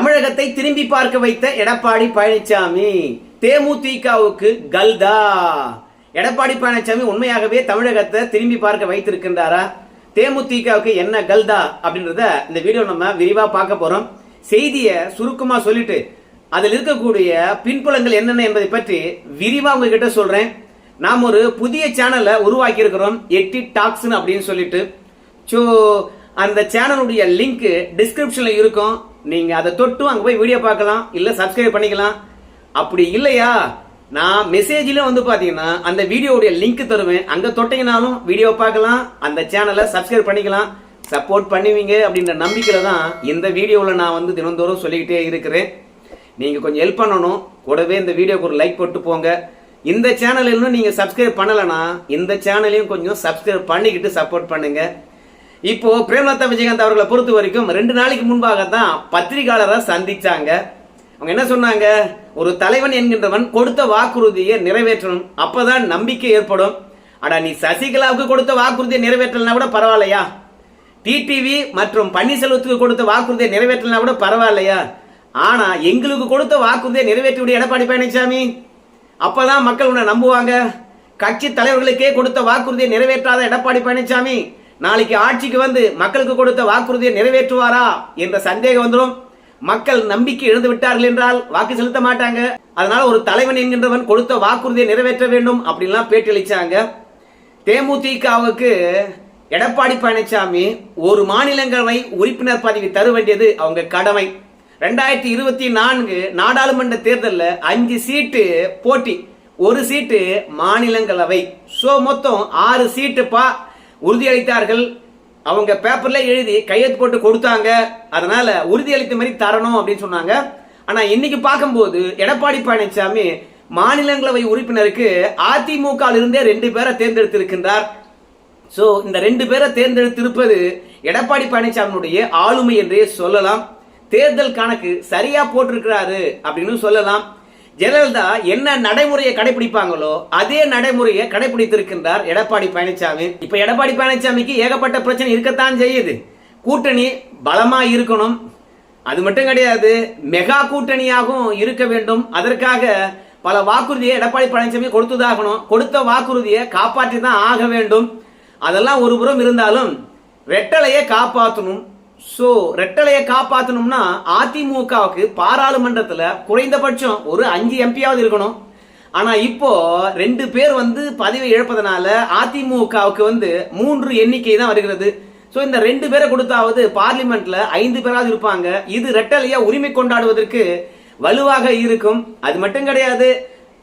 தமிழகத்தை திரும்பி பார்க்க வைத்த எடப்பாடி பழனிசாமி தேமுதிகவுக்கு கல்தா. எடப்பாடி பழனிசாமி உண்மையாகவே தமிழகத்தை திரும்பி பார்க்க வைத்திருக்கின்றாரா? தேமுதிகவுக்கு என்ன கல்தா அப்படின்றத இந்த வீடியோ நம்ம விரிவா பார்க்க போறோம். செய்தியை சுருக்கமா சொல்லிட்டு அதில் இருக்கக்கூடிய பின்புலங்கள் என்னென்ன என்பதை பற்றி விரிவா உங்ககிட்ட சொல்றேன். நாம் ஒரு புதிய சேனலை உருவாக்கி இருக்கிறோம் எட்டி டாக்ஸ் அப்படின்னு சொல்லிட்டு. ஸோ அந்த சேனலுடைய லிங்க் டிஸ்கிரிப்ஷன்ல இருக்கும். நீங்க அதை தொட்டும் அங்க போய் வீடியோ பார்க்கலாம் இல்ல சப்ஸ்கிரைப் பண்ணிக்கலாம். அப்படி இல்லையா? நான் மெசேஜில் வந்து பார்த்தீங்கன்னா அந்த வீடியோவுடைய லிங்க் தருவேன். அங்கே தொட்டீங்கனாலும் வீடியோ பார்க்கலாம் அந்த சேனலை சப்ஸ்கிரைப் பண்ணிக்கலாம். சப்போர்ட் பண்ணுவீங்க அப்படின்ற நம்பிக்கையில தான் இந்த வீடியோவில் நான் வந்து தினந்தோறும் சொல்லிக்கிட்டே இருக்கிறேன். நீங்கள் கொஞ்சம் ஹெல்ப் பண்ணணும். கூடவே இந்த வீடியோக்கு ஒரு லைக் போட்டு போங்க. இந்த சேனல் இன்னும் நீங்கள் சப்ஸ்கிரைப் பண்ணலனா இந்த சேனலையும் கொஞ்சம் சப்ஸ்கிரைப் பண்ணிக்கிட்டு சப்போர்ட் பண்ணுங்கள் இப்போ பிரேமலதா விஜயகாந்த் அவர்களை பொறுத்த வரைக்கும் ரெண்டு நாளைக்கு முன்பாக தான் பத்திரிகையாளரை சந்திச்சாங்க. அவங்க என்ன சொன்னாங்க? ஒரு தலைவன் என்கின்றவன் கொடுத்த வாக்குறுதியை நிறைவேற்றணும். அப்பதான் நம்பிக்கை ஏற்படும். ஆனா நீ சசிகலாவுக்கு கொடுத்த வாக்குறுதியை நிறைவேற்றலனா கூட பரவாயில்லையா? டிடிவி மற்றும் பன்னீர்செல்வத்துக்கு கொடுத்த வாக்குறுதியை நிறைவேற்றலனா கூட பரவாயில்லையா? ஆனா எங்களுக்கு கொடுத்த வாக்குறுதியை நிறைவேற்றி எடப்பாடி பழனிசாமி. அப்பதான் மக்கள் உன்னை நம்புவாங்க. கட்சி தலைவர்களுக்கே கொடுத்த வாக்குறுதியை நிறைவேற்றாத எடப்பாடி பழனிசாமி. நாளைக்கு ஆட்சிக்கு வந்து மக்களுக்கு கொடுத்த வாக்குறுதியை நிறைவேற்றுவாரா என்ற சந்தேகம் வந்துடும். மக்கள் நம்பிக்கை இழந்து விட்டார்கள் என்றால் வாக்கு செலுத்த மாட்டாங்க. அதனால ஒரு தலைவன் என்கின்றவன் கொடுத்த வாக்குறுதியை நிறைவேற்ற வேண்டும் அப்படின்லாம் பேட்டியளிச்சாங்க தேமுதிகவுக்கு எடப்பாடி பழனிசாமி ஒரு மாநிலங்களவை உறுப்பினர் பதவி தர வேண்டியது அவங்க கடமை. ரெண்டாயிரத்தி இருபத்தி நான்கு நாடாளுமன்ற தேர்தலில் அஞ்சு சீட்டு போட்டி ஒரு சீட்டு மாநிலங்களவை. ஸோ மொத்தம் ஆறு சீட்டுப்பா உறுதியளித்தார்கள். அவங்க பேப்பர்ல எழுதி கையெழுத்து போட்டு கொடுத்தாங்க. அதனால உறுதியளித்த மாதிரி தரணும் அப்படின்னு சொன்னாங்க. ஆனா இன்னைக்கு பார்க்கும்போது எடப்பாடி பழனிசாமி மாநிலங்களவை உறுப்பினருக்கு அதிமுக இருந்தே ரெண்டு பேரை தேர்ந்தெடுத்திருக்கின்றார். சோ இந்த ரெண்டு பேரை தேர்ந்தெடுத்திருப்பது எடப்பாடி பழனிசாமியுடைய ஆளுமை என்றே சொல்லலாம். தேர்தல் கணக்கு சரியா போட்டிருக்கிறாரு அப்படின்னு சொல்லலாம். ஜெயலலிதா என்ன நடைமுறையை கடைபிடிப்பாங்களோ அதே நடைமுறையை கடைபிடித்திருக்கின்றார் எடப்பாடி பழனிசாமி இப்ப எடப்பாடி பழனிசாமிக்கு ஏகப்பட்ட பிரச்சனை இருக்கத்தான் செய்யுது. கூட்டணி பலமா இருக்கணும். அது மட்டும் கிடையாது மெகா கூட்டணியாகவும் இருக்க வேண்டும். அதற்காக பல வாக்குறுதியை எடப்பாடி பழனிசாமி கொடுத்ததாகணும். கொடுத்த வாக்குறுதியை காப்பாற்றி தான் ஆக வேண்டும். அதெல்லாம் ஒரு புறம் இருந்தாலும் வெட்டலையே காப்பாற்றணும். சோ ரெட்டலையை காப்பாத்தணும்னா அதிமுகவுக்கு பாராளுமன்றத்துல குறைந்தபட்சம் ஒரு அஞ்சு எம்பியாவது இருக்கணும். ஆனா இப்போ ரெண்டு பேர் வந்து பதவி இழப்பதனால அதிமுகவுக்கு வந்து மூன்று எண்ணிக்கை தான் வருகிறது. ஸோ இந்த ரெண்டு பேரை கொடுத்தாவது பார்லிமெண்ட்ல ஐந்து பேராவது இருப்பாங்க. இது ரெட்டலையா உரிமை கொண்டாடுவதற்கு வலுவாக இருக்கும். அது மட்டும் கிடையாது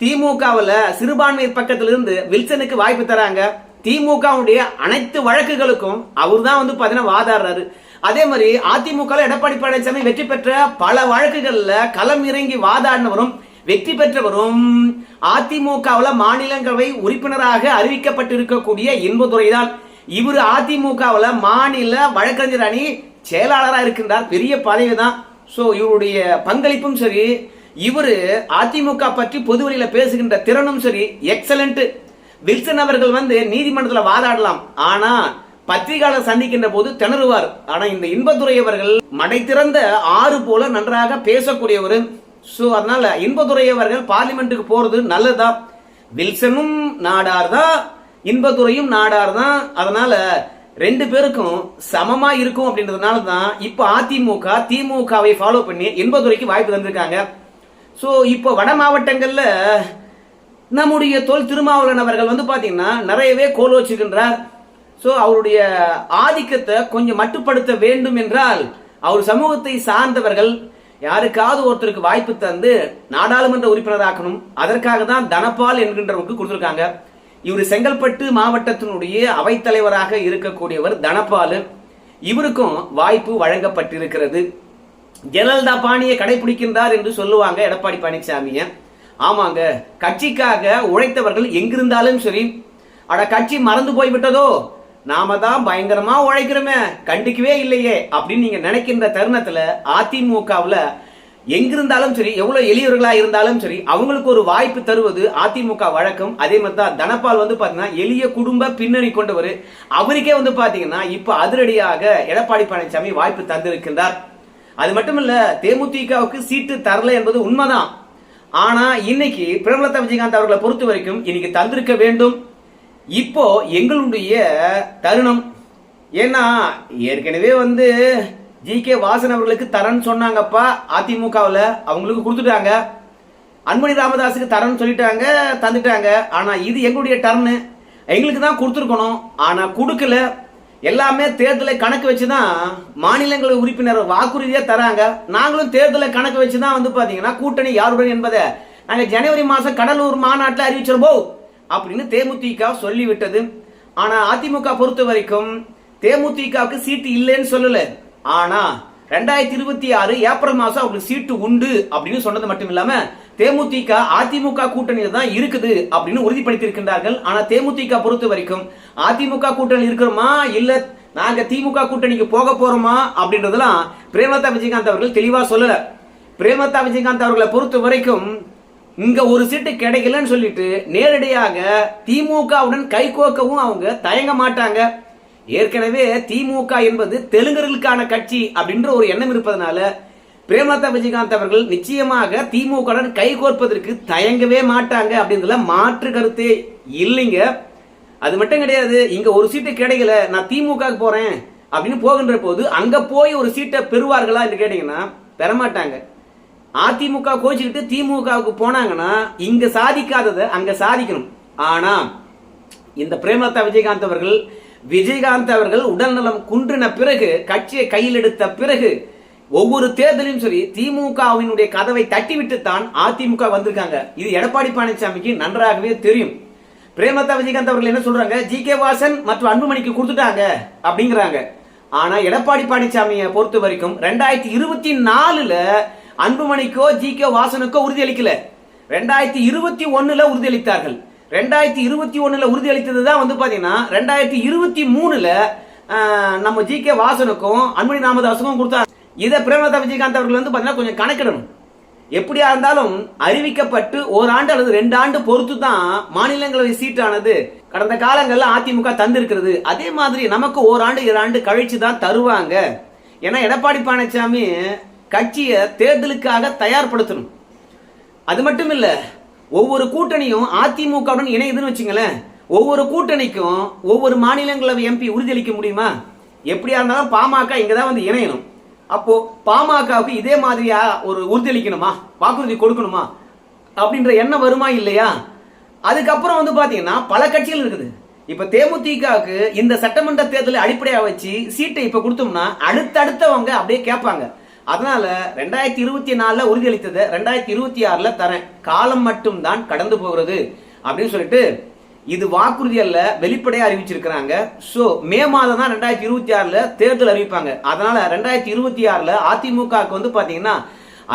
திமுகவில் சிறுபான்மை பக்கத்திலிருந்து வில்சனுக்கு வாய்ப்பு தராங்க. திமுகவுடைய அனைத்து வழக்குகளுக்கும் அவர் தான் வந்து பார்த்தீங்கன்னா வாதாடுறாரு. அதே மாதிரி அதிமுக எடப்பாடி பழனிசாமி வெற்றி பெற்ற பல வழக்குகள்ல களம் இறங்கி வாதாடினவரும் வெற்றி பெற்றவரும் அதிமுகவில் மாநிலங்களவை உறுப்பினராக அறிவிக்கப்பட்டிருக்கக்கூடிய இன்பதுரை தான் இவர் அதிமுகவில் மாநில வழக்கறிஞர் அணி செயலாளராக இருக்கின்றார் பெரிய பதவி தான் ஸோ இவருடைய பங்களிப்பும் சரி இவரு அதிமுக பற்றி பொதுவெளியில் பேசுகின்ற திறனும் சரி எக்ஸலண்ட் வில்சன் அவர்கள் வந்து நீதிமன்றத்தில் வாதாடலாம். ஆனால் பத்திரிகையாளர் சந்திக்கின்ற போது திணறுவார். ஆனா இந்த இன்பதுரை அவர்கள் மடை திறந்த ஆறு போல நன்றாக பேசக்கூடியவர். ஸோ அதனால இன்பதுரை அவர்கள் பார்லிமெண்ட்டுக்கு போறது நல்லதுதான் வில்சனும் நாடார் தான் இன்பதுரையும் நாடார் தான் அதனால ரெண்டு பேருக்கும் சமமா இருக்கும் அப்படின்றதுனால தான் இப்போ அதிமுக திமுகவை ஃபாலோ பண்ணி இன்பதுரைக்கு வாய்ப்பு தந்திருக்காங்க. ஸோ இப்போ வட மாவட்டங்கள்ல நம்முடைய தொல் திருமாவளவன் அவர்கள் வந்து பாத்தீங்கன்னா நிறையவே கோல் வச்சுக்கின்றார் ஸோ அவருடைய ஆதிக்கத்தை கொஞ்சம் மட்டுப்படுத்த வேண்டும் என்றால் அவர் சமூகத்தை சார்ந்தவர்கள் யாருக்காவது ஒருத்தருக்கு வாய்ப்பு தந்து நாடாளுமன்ற உறுப்பினராக்கணும். அதற்காக தான் தனபால் என்கின்றவருக்கு கொடுத்துருக்காங்க. இவர் செங்கல்பட்டு மாவட்டத்தினுடைய அவைத்தலைவராக இருக்கக்கூடியவர் தனபால். இவருக்கும் வாய்ப்பு வழங்கப்பட்டிருக்கிறது. ஜெயலலிதா பாணியை கடைபிடிக்கின்றார் என்று சொல்லுவாங்க எடப்பாடி பழனிசாமிய. ஆமாங்க கட்சிக்காக உழைத்தவர்கள் எங்கிருந்தாலும் சரி அட கட்சி மறந்து போய்விட்டதோ? நாம தான் பயங்கரமா உழைக்கிறோமே கண்டிக்கவே இல்லையே அப்படின்னு நீங்க நினைக்கின்ற தருணத்துல அதிமுகவுல எங்கிருந்தாலும் சரி எவ்வளவு எளியவர்களா இருந்தாலும் சரி அவங்களுக்கு ஒரு வாய்ப்பு தருவது அதிமுக வழக்கம். அதே மாதிரி தான் தனபால் வந்து பாத்தீங்கன்னா எளிய குடும்ப பின்னணி கொண்டவர். அவருக்கே வந்து பாத்தீங்கன்னா இப்ப அதிரடியாக எடப்பாடி பழனிசாமி வாய்ப்பு தந்திருக்கின்றார். அது மட்டும் இல்ல தேமுதிகவுக்கு சீட்டு தரல என்பது உண்மைதான். ஆனா இன்னைக்கு பிரேமலதா விஜயகாந்த் அவர்களை பொறுத்த வரைக்கும் இன்னைக்கு தந்திருக்க வேண்டும். இப்போ எங்களுடைய தருணம். ஏன்னா ஏற்கனவே வந்து ஜி கே வாசன் அவர்களுக்கு தரேன்னு சொன்னாங்கப்பா அதிமுகவில் அவங்களுக்கு கொடுத்துட்டாங்க. அன்புமணி ராமதாஸுக்கு தரேன்னு சொல்லிட்டாங்க தந்துட்டாங்க. ஆனால் இது எங்களுடைய டர்னு. எங்களுக்கு தான் கொடுத்துருக்கணும். ஆனால் கொடுக்கல. எல்லாமே தேர்தலை கணக்கு வச்சு தான் மாநிலங்களை உறுப்பினர் வாக்குறுதியாக தராங்க. நாங்களும் தேர்தலை கணக்கு வச்சு தான் வந்து பார்த்தீங்கன்னா கூட்டணி யாருடன் என்பதை நாங்கள் ஜனவரி மாதம் கடலூர் மாநாட்டில் அறிவிச்சிருப்போம். அப்படின்னு தேமுதிக சொல்லிவிட்டது. ஆனா அதிமுக பொறுத்த வரைக்கும் தேமுதிகவுக்கு சீட்டு இல்லைன்னு சொல்லல. ஆனா ரெண்டாயிரத்தி இருபத்தி ஆறு ஏப்ரல் மாசம் அவங்களுக்கு சீட்டு உண்டு அப்படின்னு சொன்னது மட்டும் இல்லாம தேமுதிக அதிமுக கூட்டணியில் தான் இருக்குது அப்படின்னு உறுதிப்படுத்தியிருக்கின்றார்கள். ஆனா தேமுதிக பொறுத்த வரைக்கும் அதிமுக கூட்டணி இருக்கிறோமா? இல்ல நாங்க திமுக கூட்டணிக்கு போக போறோமா? அப்படின்றதெல்லாம் பிரேமலதா விஜயகாந்த் அவர்கள் தெளிவா சொல்லல. பிரேமலதா விஜயகாந்த் அவர்களை பொறுத்த வரைக்கும் இங்க ஒரு சீட்டு கிடைக்கலன்னு சொல்லிட்டு நேரடியாக திமுகவுடன் கைகோக்கவும் அவங்க தயங்க மாட்டாங்க. ஏற்கனவே திமுக என்பது தெலுங்கர்களுக்கான கட்சி அப்படின்ற ஒரு எண்ணம் இருப்பதனால பிரேமலதா விஜயகாந்த் அவர்கள் நிச்சயமாக திமுகவுடன் கைகோர்ப்பதற்கு தயங்கவே மாட்டாங்க அப்படின்றதுல மாற்று கருத்தே இல்லைங்க. அது மட்டும் கிடையாது இங்க ஒரு சீட்டு கிடைக்கல நான் திமுக போறேன் அப்படின்னு போகின்ற போது அங்க போய் ஒரு சீட்டை பெறுவார்களா என்று கேட்டீங்கன்னா பெறமாட்டாங்க. அதிமுக கோச்சுக்கிட்டு திமுகவுக்கு போனாங்கன்னா இங்க சாதிக்காததை அங்க சாதிக்கணும். ஆனா இந்த பிரேமலதா விஜயகாந்த் அவர்கள் விஜயகாந்த் அவர்கள் உடல்நலம் குன்றின பிறகு கட்சியை கையில் எடுத்த பிறகு ஒவ்வொரு தேர்தலையும் சரி திமுகவினுடைய கதவை தட்டிவிட்டு தான் அதிமுக வந்திருக்காங்க. இது எடப்பாடி பழனிசாமிக்கு நன்றாகவே தெரியும். பிரேமலதா விஜயகாந்த் அவர்கள் என்ன சொல்றாங்க? ஜி. கே. வாசன் மற்றும் அன்புமணிக்கு கொடுத்துட்டாங்க அப்படிங்கிறாங்க. ஆனா எடப்பாடி பழனிசாமியை பொறுத்த வரைக்கும் ரெண்டாயிரத்தி இருபத்தி நாலுல அன்புமணிக்கோ ஜி கே வாசனுக்கோ உறுதியளிக்கல. ரெண்டாயிரத்தி இருபத்தி ஒன்னுல உறுதியளித்தார்கள். ரெண்டாயிரத்தி இருபத்தி ஒன்னுல உறுதியளித்தது தான் வந்து பாத்தீங்கன்னா ரெண்டாயிரத்தி இருபத்தி மூணுல நம்ம ஜி கே வாசனுக்கும் அன்புமணி ராமதாசுக்கும் கொடுத்தா இதை பிரேமலதா விஜயகாந்த் அவர்கள் வந்து பாத்தீங்கன்னா கொஞ்சம் கணக்கிடணும். எப்படியா இருந்தாலும் அறிவிக்கப்பட்டு ஓராண்டு அல்லது ரெண்டு ஆண்டு பொறுத்து தான் மாநிலங்களவை சீட்டானது கடந்த காலங்களில் அதிமுக தந்திருக்கிறது. அதே மாதிரி நமக்கு ஓராண்டு இராண்டு கழிச்சு தான் தருவாங்க. ஏன்னா எடப்பாடி பழனிசாமி கட்சியை தேர்தலுக்காக தயார்படுத்தணும். அது மட்டும் இல்ல ஒவ்வொரு கூட்டணியும் அதிமுகவுடன் இணையுதுன்னு வச்சுங்களேன் ஒவ்வொரு கூட்டணிக்கும் ஒவ்வொரு மாநிலங்களவை எம்பி உறுதியளிக்க முடியுமா? எப்படியா இருந்தாலும் பாமக இங்கே தான் வந்து இணையணும். அப்போ பாமகவுக்கு இதே மாதிரியா ஒரு உறுதியளிக்கணுமா? வாக்குறுதி கொடுக்கணுமா? அப்படின்ற எண்ணம் வருமா இல்லையா? அதுக்கப்புறம் வந்து பாத்தீங்கன்னா பல கட்சிகள் இருக்குது. இப்ப தேமுதிகவுக்கு இந்த சட்டமன்ற தேர்தலை அடிப்படையாக வச்சு சீட்டை இப்ப கொடுத்தோம்னா அடுத்தடுத்தவங்க அப்படியே கேட்பாங்க. அதனால ரெண்டாயிரத்தி இருபத்தி நாலுல உறுதியளித்ததை ரெண்டாயிரத்தி இருபத்தி ஆறுல தரேன். காலம் மட்டும் தான் கடந்து போகிறது அப்படின்னு சொல்லிட்டு இது வாக்குறுதி அல்ல வெளிப்படையா அறிவிச்சிருக்கிறாங்க. சோ மே மாதம் தான் ரெண்டாயிரத்தி இருபத்தி ஆறுல தேர்தல் அறிவிப்பாங்க. அதனால ரெண்டாயிரத்தி இருபத்தி ஆறுல அதிமுகவுக்கு வந்து பாத்தீங்கன்னா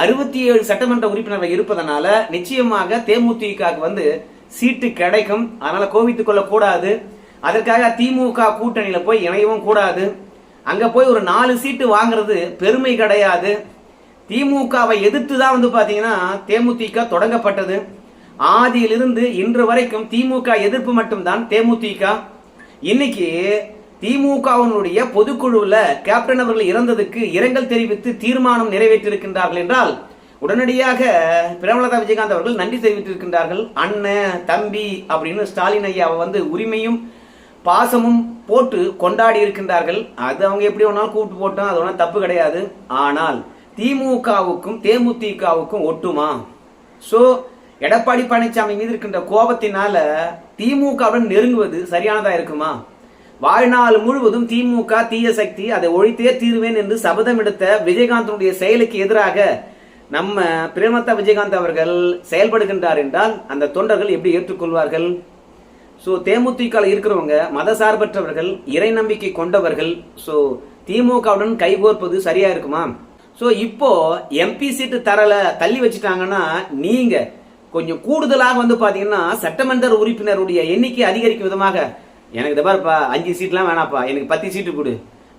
அறுபத்தி ஏழு சட்டமன்ற உறுப்பினர்கள் இருப்பதனால நிச்சயமாக தேமுதிகவுக்கு வந்து சீட்டு கிடைக்கும். அதனால கோவித்துக் கொள்ளக்கூடாது. அதற்காக திமுக கூட்டணியில போய் இணையவும் கூடாது. அங்கே போய் ஒரு நாலு சீட்டு வாங்குறது பெருமை கிடையாது. திமுகவை எதிர்த்து தான் வந்து பார்த்தீங்கன்னா தேமுதிக தொடங்கப்பட்டது. ஆதியிலிருந்து இன்று வரைக்கும் திமுக எதிர்ப்பு மட்டும்தான் தேமுதிக. இன்னைக்கு திமுகவினுடைய பொதுக்குழுவில் கேப்டன் அவர்கள் இறந்ததுக்கு இரங்கல் தெரிவித்து தீர்மானம் நிறைவேற்றியிருக்கின்றார்கள் என்றால் உடனடியாக பிரேமலதா விஜயகாந்த் அவர்கள் நன்றி தெரிவித்திருக்கின்றார்கள். அண்ணன் தம்பி அப்படின்னு ஸ்டாலின் ஐயாவை வந்து உரிமையும் பாசமும் போட்டு கொண்டாடி இருக்கின்றார்கள். அது அவங்க எப்படி வேணாலும் கூப்பிட்டு போட்டோம் அது ஒன்றும் தப்பு கிடையாது. ஆனால் திமுகவுக்கும் தேமுதிகவுக்கும் ஒட்டுமா? ஸோ எடப்பாடி பழனிசாமி மீது இருக்கின்ற கோபத்தினால திமுகவுடன் நெருங்குவது சரியானதா இருக்குமா? வாழ்நாள் முழுவதும் திமுக தீய சக்தி அதை ஒழித்தே தீருவேன் என்று சபதம் எடுத்த விஜயகாந்தனுடைய செயலுக்கு எதிராக நம்ம பிரேமதா விஜயகாந்த் அவர்கள் செயல்படுகின்றார் என்றால் அந்த தொண்டர்கள் எப்படி ஏற்றுக்கொள்வார்கள்? ஸோ தேமுதிக இருக்கிறவங்க மதசார்பற்றவர்கள் இறை நம்பிக்கை கொண்டவர்கள் ஸோ திமுகவுடன் கைகோர்ப்பது சரியா இருக்குமா? ஸோ இப்போ எம்பி சீட்டு தரல தள்ளி வச்சுட்டாங்கன்னா நீங்க கொஞ்சம் கூடுதலாக வந்து பாத்தீங்கன்னா சட்டமன்ற உறுப்பினருடைய எண்ணிக்கை அதிகரிக்கும் விதமாக. எனக்கு இந்த அஞ்சு சீட்லாம் வேணாப்பா எனக்கு பத்து சீட்டு கொடு.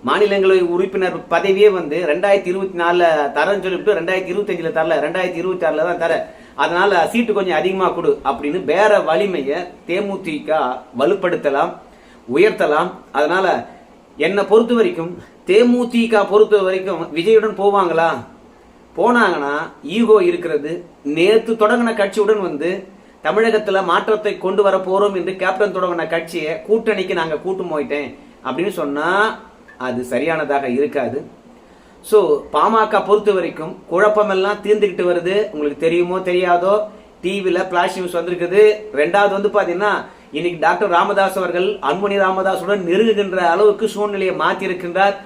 மாநிலங்களவை உறுப்பினர் பதவியே வந்து ரெண்டாயிரத்தி இருபத்தி நாலுல தரேன்னு சொல்லிவிட்டு ரெண்டாயிரத்தி இருபத்தஞ்சில் தரல ரெண்டாயிரத்தி இருபத்தி ஆறுல தான் தர அதனால சீட்டு கொஞ்சம் அதிகமா கொடு அப்படின்னு வேற வலிமையை தேமுதிக வலுப்படுத்தலாம் உயர்த்தலாம். அதனால என்னை பொறுத்த வரைக்கும் தேமுதிக பொறுத்த வரைக்கும் விஜயுடன் போவாங்களா? போனாங்கன்னா ஈகோ இருக்கிறது. நேற்று தொடங்கின கட்சியுடன் வந்து தமிழகத்துல மாற்றத்தை கொண்டு வர போறோம் என்று கேப்டன் தொடங்கின கட்சியை கூட்டணிக்கு நாங்கள் கூட்டு போயிட்டேன் அப்படின்னு சொன்னா அது சரியானதாக இருக்காது. ஸோ பாமக பொறுத்த வரைக்கும் குழப்பமெல்லாம் தீர்ந்துக்கிட்டு வருது. உங்களுக்கு தெரியுமோ தெரியாதோ? டிவியில் பிளாஷ் நியூஸ் வந்திருக்குது. ரெண்டாவது வந்து பார்த்தீங்கன்னா இன்னைக்கு டாக்டர் ராமதாஸ் அவர்கள் அன்புமணி ராமதாஸுடன் நெருங்குகின்ற அளவுக்கு சூழ்நிலையை மாற்றி இருக்கின்றார்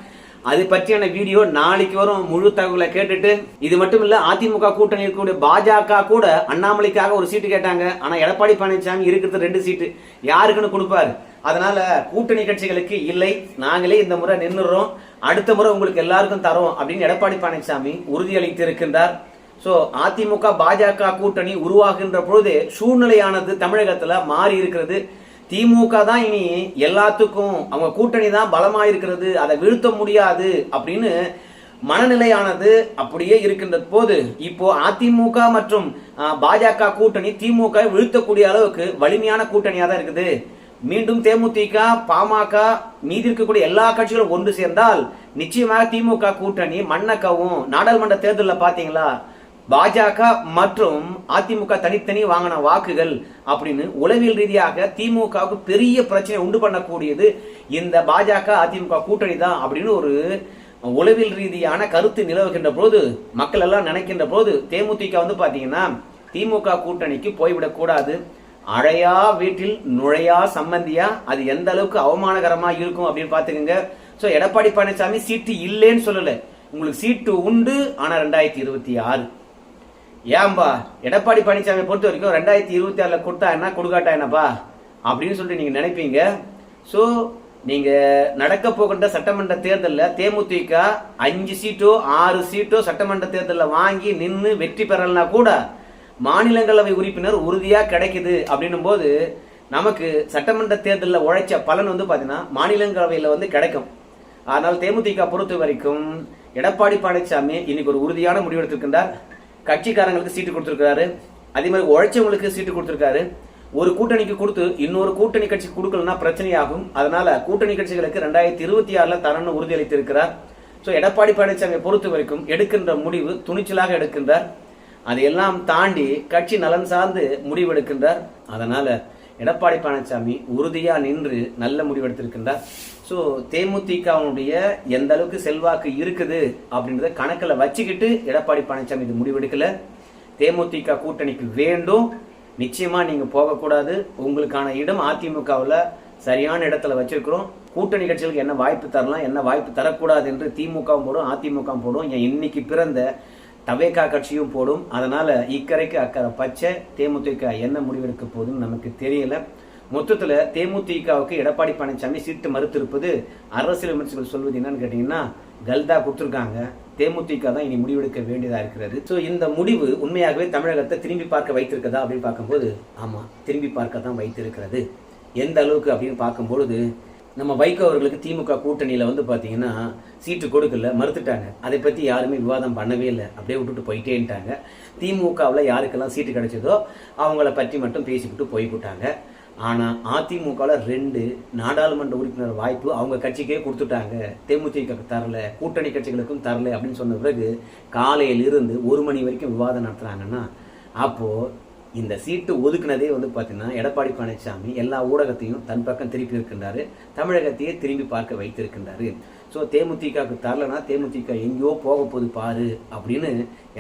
அது பற்றியான வீடியோ நாளைக்கு வரும். முழு தகவலை கேட்டுட்டு இது மட்டும் இல்ல அதிமுக கூட்டணி இருக்கக்கூடிய பாஜக கூட அண்ணாமலைக்காக ஒரு சீட்டு கேட்டாங்க. ஆனா எடப்பாடி பழனிசாமி இருக்கிறது ரெண்டு சீட்டு. யாருக்குன்னு கொடுப்பாரு? அதனால கூட்டணி கட்சிகளுக்கு இல்லை. நாங்களே இந்த முறை நின்றுறோம் அடுத்த முறை உங்களுக்கு எல்லாருக்கும் தரும் அப்படின்னு எடப்பாடி பழனிசாமி உறுதியளித்திருக்கின்றார். இருக்கின்றார் அதிமுக பாஜக கூட்டணி உருவாகின்ற பொழுது சூழ்நிலையானது தமிழகத்தில் மாறி இருக்கிறது. திமுக தான் இனி எல்லாத்துக்கும் அவங்க கூட்டணி தான் பலமாக இருக்கிறது அதை வீழ்த்த முடியாது அப்படின்னு மனநிலையானது அப்படியே இருக்கின்ற போது இப்போ அதிமுக மற்றும் பாஜக கூட்டணி திமுக வீழ்த்தக்கூடிய அளவுக்கு வலிமையான கூட்டணியாக தான் இருக்குது. மீண்டும் தேமுதிக பாமக மீதி இருக்கக்கூடிய எல்லா கட்சிகளும் ஒன்று சேர்ந்தால் நிச்சயமாக திமுக கூட்டணி மண்ணக்கவும் நாடாளுமன்ற தேர்தலில் பாத்தீங்களா? பாஜக மற்றும் அதிமுக தனித்தனி வாங்கின வாக்குகள் அப்படின்னு உளவியல் ரீதியாக திமுகவுக்கு பெரிய பிரச்சனை உண்டு பண்ணக்கூடியது இந்த பாஜக அதிமுக கூட்டணி தான் அப்படின்னு ஒரு உளவியல் ரீதியான கருத்து நிலவுகின்ற போது மக்கள் எல்லாம் நினைக்கின்ற போது தேமுதிக வந்து பாத்தீங்கன்னா திமுக கூட்டணிக்கு போய்விடக் கூடாது. அழையா வீட்டில் நுழையா சம்பந்தியா? அது எந்த அளவுக்கு அவமானகரமா இருக்கும் அப்படின்னு பாத்துக்கோங்க சோ எடப்பாடி பழனிசாமி சீட்டு இல்லைன்னு சொல்லல. உங்களுக்கு சீட்டு உண்டு ஆனா ரெண்டாயிரத்தி இருபத்தி ஆறு. ஏன்பா எடப்பாடி பழனிசாமி பொறுத்த வரைக்கும் ரெண்டாயிரத்தி இருபத்தி ஆறுல கொடுத்தா என்ன கொடுக்காட்டா என்னப்பா? அப்படின்னு சொல்லிட்டு நீங்க நினைப்பீங்க. சோ நீங்க நடக்க போகின்ற சட்டமன்ற தேர்தலில் தேமுதிக அஞ்சு சீட்டோ ஆறு சீட்டோ சட்டமன்ற தேர்தலில் வாங்கி நின்று வெற்றி பெறலனா கூட மாநிலங்களவை உறுப்பினர் உறுதியாக கிடைக்குது அப்படின்னும் போது நமக்கு சட்டமன்ற தேர்தலில் உழைச்ச பலன் வந்து பார்த்தீங்கன்னா மாநிலங்களவையில் வந்து கிடைக்கும். ஆனால் தேமுதிக பொறுத்த வரைக்கும் எடப்பாடி பழனிசாமி இன்னைக்கு ஒரு உறுதியான முடிவு எடுத்திருக்கின்றார். கட்சிக்காரங்களுக்கு சீட்டு கொடுத்துருக்காரு அதே மாதிரி உழைச்சவங்களுக்கு சீட்டு கொடுத்துருக்காரு. ஒரு கூட்டணிக்கு கொடுத்து இன்னொரு கூட்டணி கட்சி கொடுக்கலன்னா பிரச்சனையாகும். அதனால கூட்டணி கட்சிகளுக்கு ரெண்டாயிரத்தி இருபத்தி ஆறில் தரன்னு உறுதியளித்திருக்கிறார். ஸோ எடப்பாடி பழனிசாமி பொறுத்த வரைக்கும் எடுக்கின்ற முடிவு துணிச்சலாக எடுக்கின்றார். அதையெல்லாம் தாண்டி கட்சி நலன் சார்ந்து முடிவெடுக்கின்றார். அதனால எடப்பாடி பழனிசாமி உறுதியா நின்று நல்ல முடிவெடுத்திருக்கின்றார். ஸோ தேமுதிகவுடைய எந்த அளவுக்கு செல்வாக்கு இருக்குது அப்படின்றத கணக்கில் வச்சுக்கிட்டு எடப்பாடி பழனிசாமி இது முடிவெடுக்கல. தேமுதிக கூட்டணிக்கு வேண்டும். நிச்சயமா நீங்க போகக்கூடாது. உங்களுக்கான இடம் அதிமுகவில் சரியான இடத்துல வச்சிருக்கிறோம். கூட்டணி கட்சிகளுக்கு என்ன வாய்ப்பு தரலாம் என்ன வாய்ப்பு தரக்கூடாது என்று திமுகவும் போடும் அதிமுகவும் போடும் இன்னைக்கு பிறந்த தவேகா கட்சியும் போடும். அதனால இக்கரைக்கு அக்கறை பச்சை தேமுதிக என்ன முடிவெடுக்க போகுதுன்னு நமக்கு தெரியல. மொத்தத்துல தேமுதிகவுக்கு எடப்பாடி பழனிசாமி சீட்டு மறுத்திருப்பது அரசியல் விமர்சகர்கள் சொல்வது என்னன்னு கேட்டீங்கன்னா கல்தா கொடுத்துருக்காங்க. தேமுதிக தான் இனி முடிவெடுக்க வேண்டியதா இருக்கிறது. ஸோ இந்த முடிவு உண்மையாகவே தமிழகத்தை திரும்பி பார்க்க வைத்திருக்கதா அப்படின்னு பார்க்கும்போது ஆமா திரும்பி பார்க்க தான் வைத்திருக்கிறது. எந்த அளவுக்கு அப்படின்னு பார்க்கும்பொழுது நம்ம வைகோ அவர்களுக்கு திமுக கூட்டணியில் வந்து பார்த்தீங்கன்னா சீட்டு கொடுக்கல மறுத்துட்டாங்க. அதை பற்றி யாருமே விவாதம் பண்ணவே இல்லை. அப்படியே விட்டுட்டு போயிட்டேன்ட்டாங்க. திமுகவில் யாருக்கெல்லாம் சீட்டு கிடைச்சதோ அவங்கள பற்றி மட்டும் பேசிவிட்டு போய்விட்டாங்க. ஆனால் அதிமுகவில் ரெண்டு நாடாளுமன்ற உறுப்பினர் வாய்ப்பு அவங்க கட்சிக்கே கொடுத்துட்டாங்க. தேமுதிக தரல கூட்டணி கட்சிகளுக்கும் தரல அப்படின்னு சொன்ன பிறகு காலையிலிருந்து ஒரு மணி வரைக்கும் விவாதம் நடத்துகிறாங்கன்னா அப்போது இந்த சீட்டு ஒதுக்குனதே வந்து பார்த்தீங்கன்னா எடப்பாடி பழனிசாமி எல்லா ஊடகத்தையும் தன் பக்கம் திருப்பி இருக்கின்றாரு தமிழகத்தையே திரும்பி பார்க்க வைத்திருக்கின்றாரு. ஸோ தேமுதிகவுக்கு தரலனா தேமுதிக எங்கேயோ போக போகுது பாரு அப்படின்னு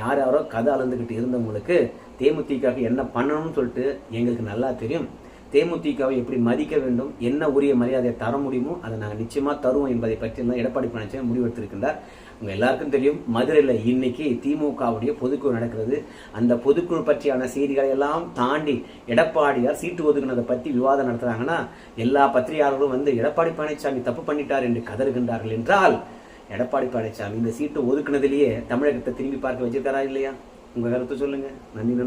யார் யாரோ கதை அளந்துக்கிட்டு இருந்தவங்களுக்கு தேமுதிகவுக்கு என்ன பண்ணணும்னு சொல்லிட்டு எங்களுக்கு நல்லா தெரியும். தேமுதிகவை எப்படி மதிக்க வேண்டும் என்ன உரிய மரியாதையை தர முடியுமோ அதை நாங்கள் நிச்சயமா தருவோம் என்பதை பற்றி தான் எடப்பாடி பழனிசாமி முடிவெடுத்திருக்கின்றார். உங்க எல்லாருக்கும் தெரியும் மதுரையில் இன்னைக்கு திமுகவுடைய பொதுக்குழு நடக்கிறது. அந்த பொதுக்குழு பற்றியான செய்திகளை எல்லாம் தாண்டி எடப்பாடியார் சீட்டு ஒதுக்குனதை பற்றி விவாதம் நடத்துறாங்கன்னா எல்லா பத்திரிகையாளர்களும் வந்து எடப்பாடி பழனிசாமி தப்பு பண்ணிட்டார் என்று கதறுகின்றார்கள் என்றால் எடப்பாடி பழனிசாமி இந்த சீட்டு ஒதுக்குனதிலேயே தமிழகத்தை திரும்பி பார்க்க வச்சிருக்காரா இல்லையா? உங்க கருத்து சொல்லுங்க. நன்றி நண்பர்